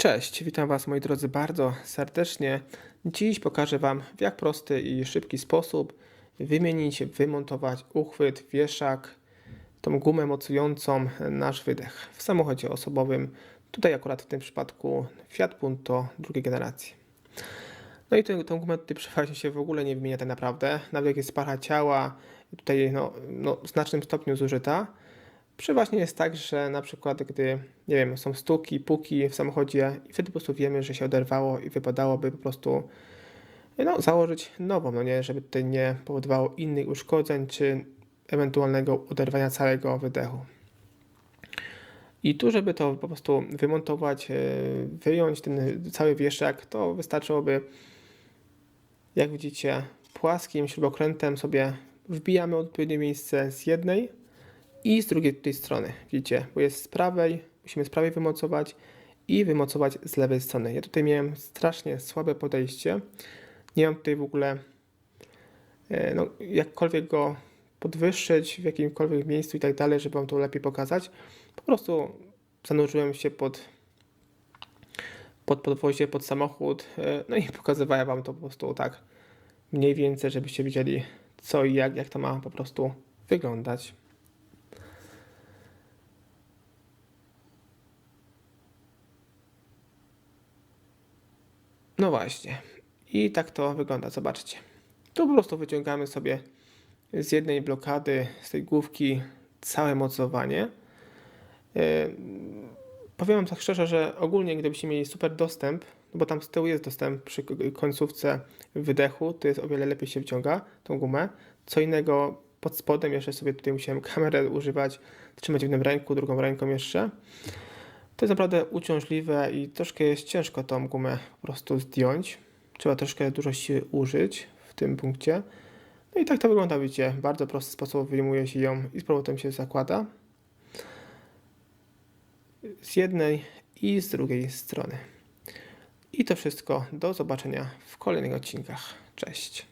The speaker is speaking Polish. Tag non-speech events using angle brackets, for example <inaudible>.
Cześć, witam Was moi drodzy bardzo serdecznie. Dziś pokażę Wam w jak prosty i szybki sposób wymienić, wymontować uchwyt, wieszak, tą gumę mocującą nasz wydech w samochodzie osobowym. Tutaj akurat w tym przypadku Fiat Punto drugiej generacji. No i tę, tę gumę tutaj przeważnie się w ogóle nie wymienia tak naprawdę. Nawet jak jest para ciała, tutaj no, no, w znacznym stopniu zużyta. Przeważnie jest tak, że na przykład gdy, nie wiem, są stuki, puki w samochodzie i wtedy po prostu wiemy, że się oderwało i wypadałoby po prostu no, założyć nową, no nie, żeby tutaj nie powodowało innych uszkodzeń czy ewentualnego oderwania całego wydechu. I tu, żeby to po prostu wymontować, e, wyjąć ten cały wieszak, to wystarczyłoby, jak widzicie, płaskim śrubokrętem sobie wbijamy odpowiednie miejsce z jednej i z drugiej tej strony, widzicie, bo jest z prawej, musimy z prawej wymocować i wymocować z lewej strony. Ja tutaj miałem strasznie słabe podejście, nie mam tutaj w ogóle, e, no, jakkolwiek go podwyższyć w jakimkolwiek miejscu i tak dalej, żeby Wam to lepiej pokazać. Po prostu zanurzyłem się pod, pod podwozie, pod samochód, e, no i <laughs> pokazywałem Wam to po prostu tak mniej więcej, żebyście wiedzieli co i jak, jak to ma po prostu wyglądać. No właśnie. I tak to wygląda, zobaczcie. Tu po prostu wyciągamy sobie z jednej blokady, z tej główki całe mocowanie. Yy, powiem Wam tak szczerze, że ogólnie gdybyście mieli super dostęp, no bo tam z tyłu jest dostęp przy końcówce wydechu, to jest o wiele lepiej się wciąga tą gumę. Co innego pod spodem, jeszcze sobie tutaj musiałem <laughs> kamerę używać, trzymać w jednym ręku, drugą ręką jeszcze. To jest naprawdę uciążliwe i troszkę jest ciężko tą gumę po prostu zdjąć. Trzeba troszkę dużo siły użyć w tym punkcie. No i tak to wygląda, widzicie. Bardzo prosty sposób wyjmuje się ją i z powrotem się zakłada. Z jednej i z drugiej strony. I to wszystko. Do zobaczenia w kolejnych odcinkach. Cześć.